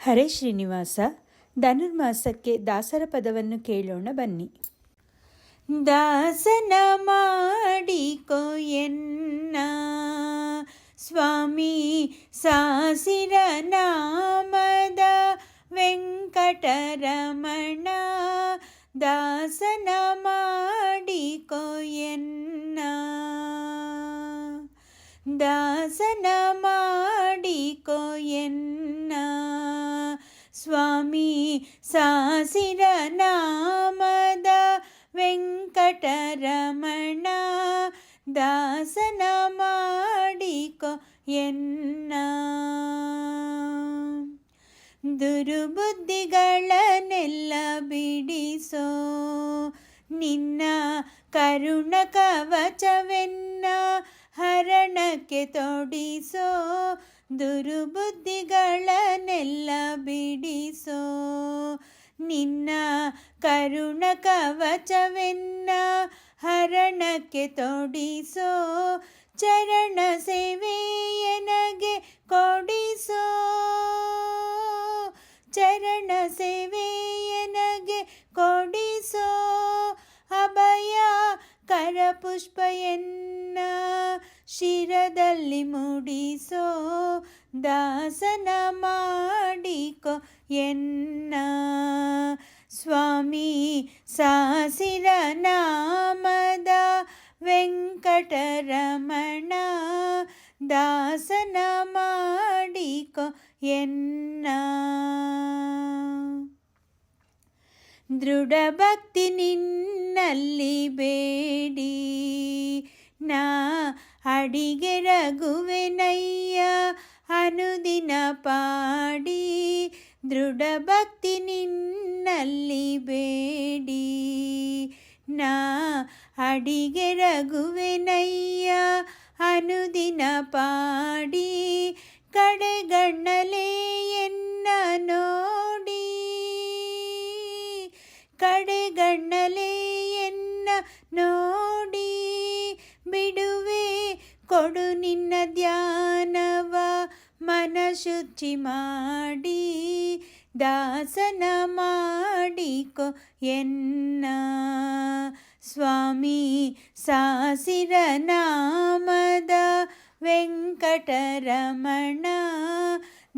ಹರೇ ಶ್ರೀನಿವಾಸ ಧನುರ್ಮಾಸಕ್ಕೆ ದಾಸರ ಪದವನ್ನು ಕೇಳೋಣ ಬನ್ನಿ ದಾಸನ ಮಾಡಿಕೊ ಎನ್ನ ಸ್ವಾಮಿ ಸಾಸಿರ ನಾಮದ ವೆಂಕಟರಮಣ ದಾಸನ ಮಾಡಿಕೊ ಎನ್ನ ದಾಸನ ಮಾಡಿಕೊ ಸಾಸಿರ ನಾಮದ ವೆಂಕಟರಮಣ ದಾಸನ ಮಾಡಿಕೊ ಎನ್ನ. ದುರುಬುದ್ಧಿಗಳನ್ನೆಲ್ಲ ಬಿಡಿಸೋ ನಿನ್ನ ಕರುಣ ಕವಚವೆನ್ನ ಹರಣಕ್ಕೆ ತೊಡಿಸೋ ದುರುಬುದ್ಧಿಗಳನ್ನೆಲ್ಲ ಬಿಡಿಸೋ ನಿನ್ನ ಕರುಣ ಕವಚವೆನ್ನ ಹರಣಕ್ಕೆ ತೊಡಿಸೋ, ಚರಣ ಸೇವೆಯನಗೆ ಕೊಡಿಸೋ. ಚರಣ ಸೇವೆಯನಗೆ ಕೊಡಿಸೋ, ಅಭಯ ಕರಪುಷ್ಪೆಯನ್ನ ಶಿರದಲ್ಲಿ ಮೂಡಿಸೋ, ದಾಸನ ಮಾಡಿಕೊ ಎನ್ನ. ಸ್ವಾಮಿ ಸಾಸಿರ ನಾಮದ ವೆಂಕಟರಮಣ ದಾಸನ ಮಾಡಿಕೊ ಎನ್ನ ದೃಢ ಭಕ್ತಿ ನಿನ್ನಲ್ಲಿ ಬೇಡಿ ನಾ ಅಡಿಗೆ ರಘುವೆನಯ್ಯ ಅನುದಿನ ಪಾಡಿ ದೃಢ ಭಕ್ತಿ ನಿನ್ನಲ್ಲಿ ಬೇಡಿ. ನಾ ಅಡಿಗೆ ರಘುವೆನಯ್ಯ ಅನುದಿನ ಪಾಡಿ. ಕಡೆಗಣ್ಣಲೆ ಎನ್ನ ನೋಡಿ. ಕಡೆಗಣ್ಣಲೆ ಎನ್ನ ನೋಡಿ. ಬಿಡುವೆ ಕೊಡು ನಿನ್ನ ಧ್ಯಾನವ ಮನಶುಚಿ ಮಾಡಿ. ದಾಸನ ಮಾಡಿಕೊ ಎನ್ನ ಸ್ವಾಮಿ ಸಾಸಿರ ನಾಮದ ವೆಂಕಟರಮಣ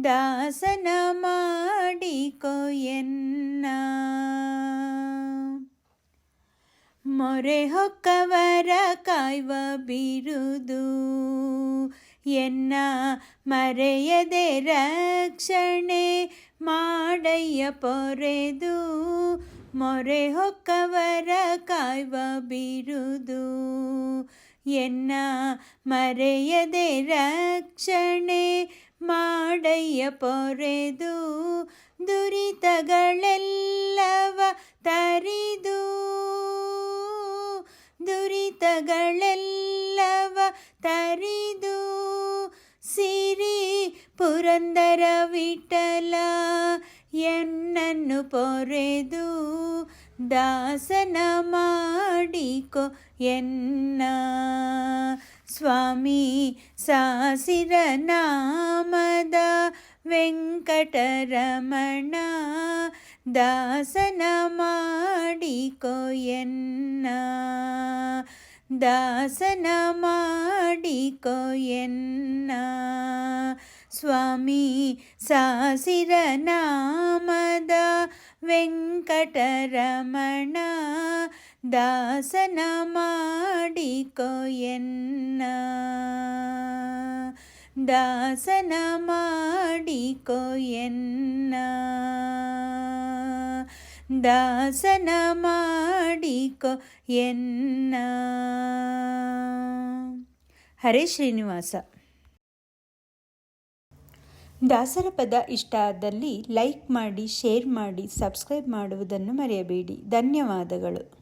ದಾಸನ ಮಾಡಿಕೊ ಎನ್ನ ಮೊರೆ ಹೊಕ್ಕವರ ಕಾಯ್ವ ಬಿರುದು ಎನ್ನ ಮರೆಯದೆ ರಕ್ಷಣೆ ಮಾಡಯ್ಯ ಪೊರೆದು, ಮೊರೆ ಹೊಕ್ಕವರ ಕಾಯ್ವ ಬಿರುದು. ಎನ್ನ ಮರೆಯದೆ ರಕ್ಷಣೆ ಮಾಡಯ್ಯ ಪೊರೆದು, ದುರಿತಗಳೆಲ್ಲವ ತರಿದು. ದುರಿತಗಳೆಲ್ಲವ ತರಿದು, ಸಿರಿ ಪುರಂದರ ವಿಠಲ ಎನ್ನನ್ನು ಪೊರೆದು ದಾಸನ ಮಾಡಿಕೊ ಎನ್ನ ಸ್ವಾಮಿ ಸಾಸಿರ ನಾಮದ ವೆಂಕಟರಮಣ ದಾಸನ ಮಾಡಿಕೊ ಎನ್ನ ದಾಸನ ಮಾಡಿಕೊ ಎನ್ನ ಸ್ವಾಮಿ ಸಾಸಿರ ನಾಮದ ವೆಂಕಟರಮಣ ದಾಸನ ಮಾಡಿಕೊ ಎನ್ನ ದಾಸನ ಮಾಡಿಕೊ ಎನ್ನ ದಾಸನ ಮಾಡಿಕೊ ಎನ್ನ ಹರೇ ಶ್ರೀನಿವಾಸ ದಾಸರ ಪದ ಇಷ್ಟ ಆದಲ್ಲಿ ಲೈಕ್ ಮಾಡಿ ಶೇರ್ ಮಾಡಿ ಸಬ್ಸ್ಕ್ರೈಬ್ ಮಾಡುವುದನ್ನು ಮರೆಯಬೇಡಿ. ಧನ್ಯವಾದಗಳು.